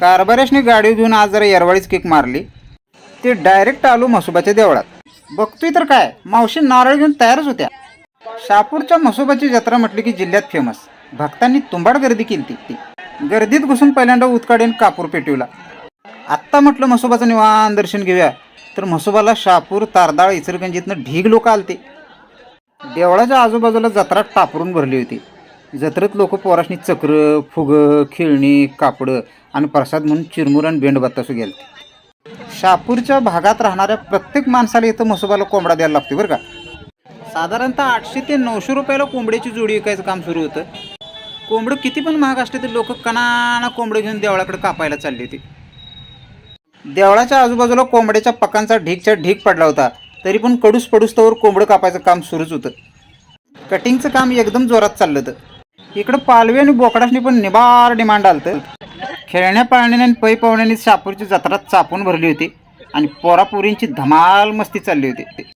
कारभाऱ्याशने गाडी घेऊन आज जरा येरवाळीच किक मारली. ते डायरेक्ट आलो म्हसोबाच्या देवळात. बघतोय तर काय मावशी नारळ घेऊन तयारच होत्या. शापूरच्या म्हसोबाची जत्रा म्हटली की जिल्ह्यात फेमस भक्तांनी तुंबाड गर्दी केली ती. गर्दीत घुसून पहिल्यांदा उत्काडेन कापूर पेटवला. आत्ता म्हटलं म्हसोबाचं निवान दर्शन घेऊया. तर म्हसोबाला शापूर तारदाळ इचलगंजीतनं ढीग लोक आलते. देवळाच्या आजूबाजूला जत्रा टापरून भरली होती. जत्रेत लोक पोराशनी चक्र फुगं खेळणी कापडं आणि प्रसाद म्हणून चिरमुर आणि बेंडबत्तासू गेले शापूरच्या भागात राहणाऱ्या प्रत्येक माणसाला इथं म्हसोबाला कोंबडा द्यायला लागतो बरं का? साधारणतः आठशे ते नऊशे रुपयाला कोंबड्याची जोडी विकायचं काम सुरू होतं. कोंबडं किती पण महाग असले तर लोक कणाना कोंबडं घेऊन देवळाकडे कापायला चालली होती. देवळाच्या आजूबाजूला कोंबड्याच्या पकांचा ढीकच्या ढीक पडला होता. तरी पण कडूस पडूस तोवर कोंबडं कापायचं काम सुरूच होतं. कटिंगचं काम एकदम जोरात चाललं होतं. इकडं पालवी आणि बोकडासनी पण निबार डिमांड आलतं. खेळण्या पाळण्याने आणि पै पाहुण्याने शापूरची जत्रा चापून भरली होती आणि पोरापोरींची धमाल मस्ती चालली होती.